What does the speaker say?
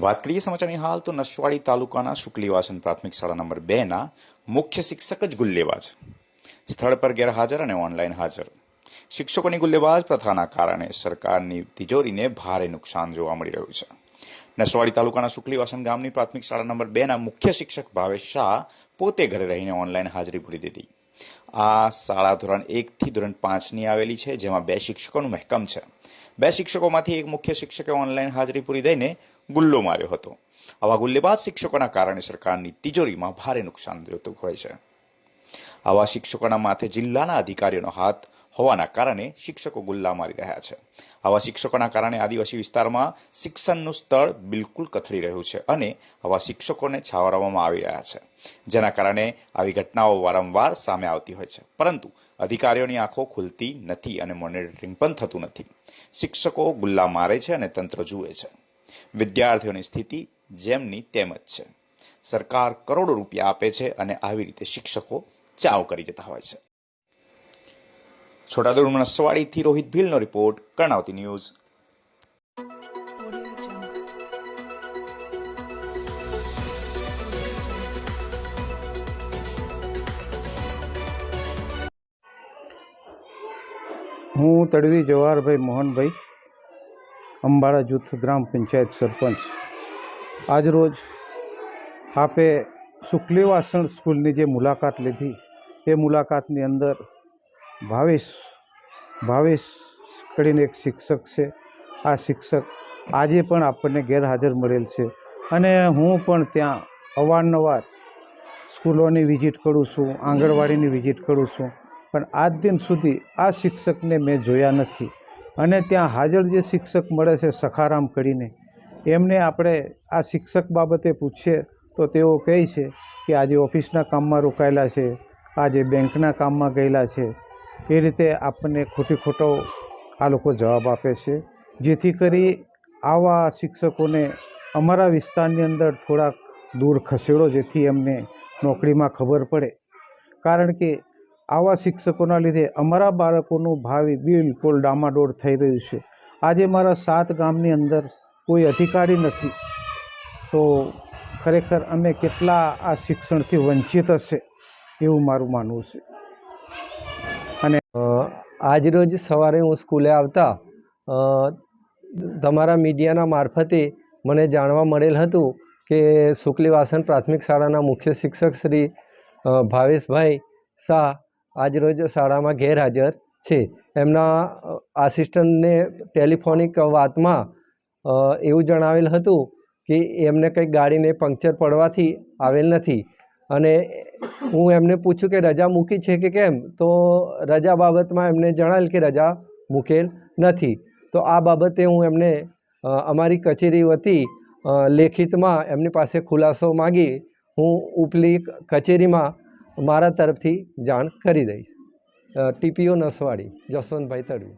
વાત કરીએ સમાચારની હાલ તો નસવાડી તાલુકાના શુક્લીવાસન પ્રાથમિક શાળા નંબર બે ના મુખ્ય શિક્ષક જ ગુલ્લેબાજ. સ્થળ પર ગેરહાજર અને ઓનલાઈન હાજર. શિક્ષકોની ગુલ્લેબાજ પ્રથાના કારણે સરકારની તિજોરીને ભારે નુકસાન જોવા મળી રહ્યું છે. નસવાડી તાલુકાના શુક્લીવાસન ગામની પ્રાથમિક શાળા નંબર બે ના મુખ્ય શિક્ષક ભાવેશ શાહ પોતે ઘરે રહીને ઓનલાઈન હાજરી પૂરી દીધી. આ શાળા ધોરણ એકથી ધોરણ પાંચની આવેલી છે, જેમાં બે શિક્ષકોનું મહેકમ છે. બે શિક્ષકોમાંથી એક મુખ્ય શિક્ષકે ઓનલાઈન હાજરી પૂરી દઈને ગુલ્લો માર્યો હતો. આવા ગુલ્લેબાજ શિક્ષકોના કારણે સરકારની તિજોરીમાં ભારે નુકસાન થયું હોય છે. આવા શિક્ષકોના માથે જિલ્લાના અધિકારીઓનો હાથ હોવાના કારણે શિક્ષકો ગુલ્લા મારી રહ્યા છે. આવા શિક્ષકોના કારણે આદિવાસી વિસ્તારમાં શિક્ષણનું સ્તર બિલકુલ કથળી રહ્યું છે અને આવા શિક્ષકોને છાવરવામાં આવી રહ્યા છે. જેના કારણે આવી ઘટનાઓ વારંવાર સામે આવતી હોય છે. પરંતુ અધિકારીઓની આંખો ખુલતી નથી અને મોનિટરિંગ પણ થતું નથી. શિક્ષકો ગુલ્લા મારે છે અને તંત્ર જુએ છે. વિદ્યાર્થીઓની સ્થિતિ જેમની તેમ જ છે. સરકાર કરોડો રૂપિયા આપે છે અને આવી રીતે શિક્ષકો ચાવ કરી જતા હોય છે. છોટાઉદેપુર નસવાડીથી રોહિત ભીલનો રિપોર્ટ, કર્ણાવતી ન્યૂઝ. હું તડવી જવાહરભાઈ મોહનભાઈ અંબાડા જૂથ ગ્રામ પંચાયત સરપંચ. આજરોજ આપે શુક્લેવાસણ સ્કૂલની જે મુલાકાત લીધી, એ મુલાકાતની અંદર ભાવેશ ભાવેશ કરીને એક શિક્ષક છે. આ શિક્ષક આજે પણ આપણને ગેરહાજર મળેલ છે અને હું પણ ત્યાં અવારનવાર સ્કૂલોની વિઝિટ કરું છું, આંગણવાડીની વિઝિટ કરું છું. પણ આજ દિન સુધી આ શિક્ષકને મેં જોયા નથી અને ત્યાં હાજર જે શિક્ષક મળે છે સખારામ કરીને, એમને આપણે આ શિક્ષક બાબતે પૂછીએ તો તેઓ કહે છે કે આજે ઓફિસના કામમાં રોકાયેલા છે, આજે બેંકના કામમાં ગયેલા છે એ રીતે આપણને ખોટી ખોટો આ લોકો જવાબ આપે છે. જેથી કરી આવા શિક્ષકોને અમારા વિસ્તારની અંદર થોડાક દૂર ખસેડો જેથી એમને નોકરીમાં ખબર પડે. કારણ કે આવા શિક્ષકોના લીધે અમારા બાળકોનું ભાવિ બિલકુલ ડામાડોળ થઈ રહ્યું છે. આજે મારા સાત ગામની અંદર કોઈ અધિકારી નથી. તો ખરેખર અમે કેટલા આ શિક્ષણથી વંચિત હશે એવું મારું માનવું છે. આજરોજ સવારે હું સ્કૂલે આવતા તમારા મીડિયાના મારફતે મને જાણવા મળેલ હતું કે શુક્લિવાસન પ્રાથમિક શાળાના મુખ્ય શિક્ષક શ્રી ભાવેશભાઈ શાહ આજરોજ શાળામાં ગેરહાજર છે. એમના આસિસ્ટન્ટને ટેલિફોનિક વાતમાં એવું જણાવેલ હતું કે એમને કંઈક ગાડીને પંક્ચર પડવાથી આવેલ નથી. અને હું એમને પૂછ્યું કે રજા મૂકી છે કે કેમ? તો રજા બાબતમાં એમને જણાવેલ કે રજા મૂકેલ નથી. તો આ બાબતે હું એમને અમારી કચેરી વતી લેખિતમાં એમની પાસે ખુલાસો માગી હું ઉપલી કચેરીમાં મારા તરફથી જાણ કરી દઈશ. ટીપીઓ નસવાડી, જસવંતભાઈ તડવી.